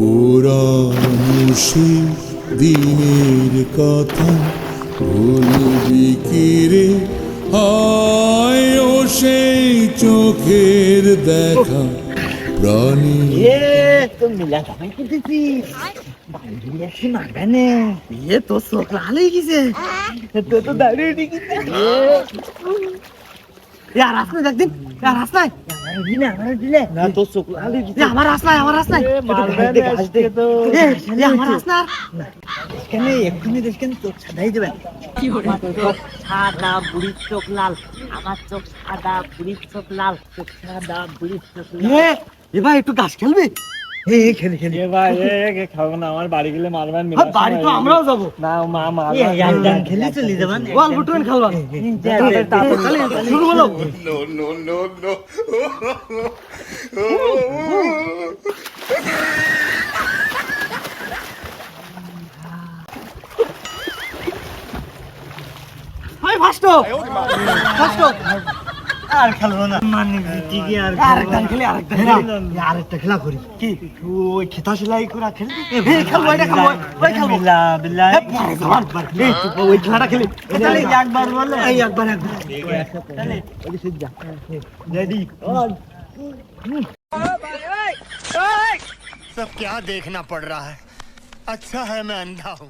পুরানো দিনের কথা ভুলবি কি রে হায় সেই চোখের দেখা। প্রাণী তো চোখ লাল হয়ে গেছে। তো দাঁড়িয়ে यार रास नाही একদিন यार रास নাই দিলে আমার দিলে না তো চোখ লাল হয়ে গেছে আমার রাস নাই আমার রাস নাই মারবে না আজকে তো এ আমার রাস না কেন এক্ষুনি দেখেন চোখ সাদাই দেবে সাদা বুড়ির চোখ লাল আমার চোখ সাদা বুড়ির চোখ লাল চোখ সাদা বুড়ির চোখ লাল এ এ ভাই একটু গাছ খেলবি এ এ, খেলি খেলি ভাই খাব না আমার বাড়ি গেলে মারবেন হ্যাঁ, বাড়ি তো আমরাও যাব না মা খেলে যাবেন বল ফাস্ট ফাস্ট আর খেলবো না মানে ঠিকই আর আরেকটা খেলি আরেকটা খেলি আরেকটা খেলা করি কি ওই খেতা সেলাই করা খেলি এই খেলবো এটা খেলবো ওই খেলবো বিল্লা বিল্লা এই ওই খেলাটা খেলি তাহলে একবার বলে এই একবার একবার তাহলে ওই সিদ্ধ যা রেডি सब क्या देखना पड़ रहा है अच्छा है मैं अंधा हूँ